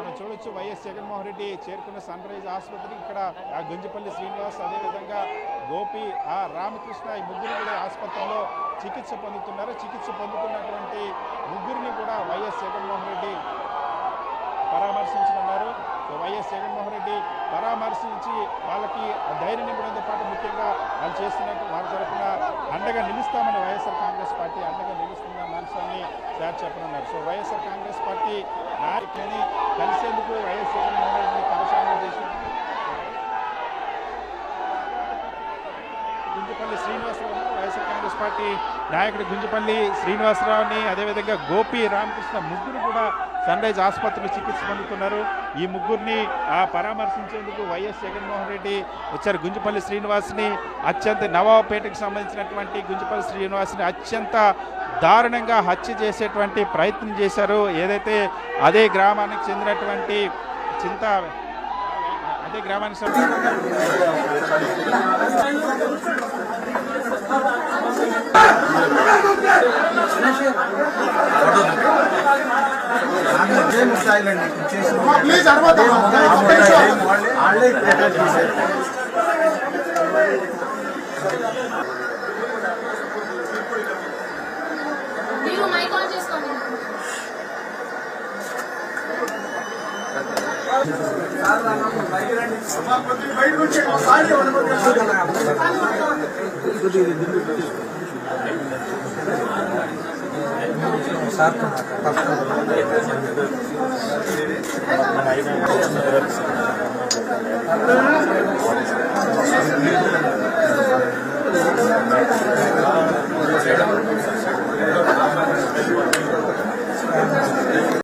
మనం చూడొచ్చు వైఎస్ జగన్మోహన్ రెడ్డి చేరుకున్న సన్ రైజ్ ఆసుపత్రి ఇక్కడ ఆ గుంజపల్లి శ్రీనివాస్ అదేవిధంగా గోపి ఆ రామకృష్ణ ఈ ముగ్గురు కూడా ఆసుపత్రిలో చికిత్స పొందుతున్నారు. చికిత్స పొందుతున్నటువంటి ముగ్గురిని కూడా వైఎస్ జగన్మోహన్ రెడ్డి పరామర్శించనున్నారు. సో వైఎస్ జగన్మోహన్ రెడ్డి పరామర్శించి వాళ్ళకి ధైర్యం ఇవ్వడంతో పాటు ముఖ్యంగా వాళ్ళు చేస్తున్నట్టు వారి తరఫున అండగా నిలుస్తామని వైఎస్ఆర్ కాంగ్రెస్ పార్టీ అండగా నిలుస్తుందన్న అంశాన్ని సార్ చెప్పనున్నారు సో వైఎస్ఆర్ కాంగ్రెస్ పార్టీ నాయకులని కలిసేందుకు వైఎస్ జగన్మోహన్ రెడ్డిని కలశాలను శ్రీనివాసరావు వైఎస్ఆర్ కాంగ్రెస్ పార్టీ నాయకుడు గుంజుపల్లి శ్రీనివాసరావుని అదేవిధంగా గోపి రామకృష్ణ ముగ్గురు కూడా సన్ రైజ్ ఆసుపత్రిలో చికిత్స పొందుతున్నారు. ఈ ముగ్గురిని ఆ పరామర్శించేందుకు వైఎస్ జగన్మోహన్ రెడ్డి వచ్చారు. గుంజపల్లి శ్రీనివాస్ని అత్యంత నవాబపేటకు సంబంధించినటువంటి గుంజపల్లి శ్రీనివాస్ని అత్యంత దారుణంగా హత్య చేసేటువంటి ప్రయత్నం చేశారు. ఏదైతే అదే గ్రామానికి చెందినటువంటి చింత అదే గ్రామానికి సంబంధించిన మీరు మైక్ ఆన్ Amen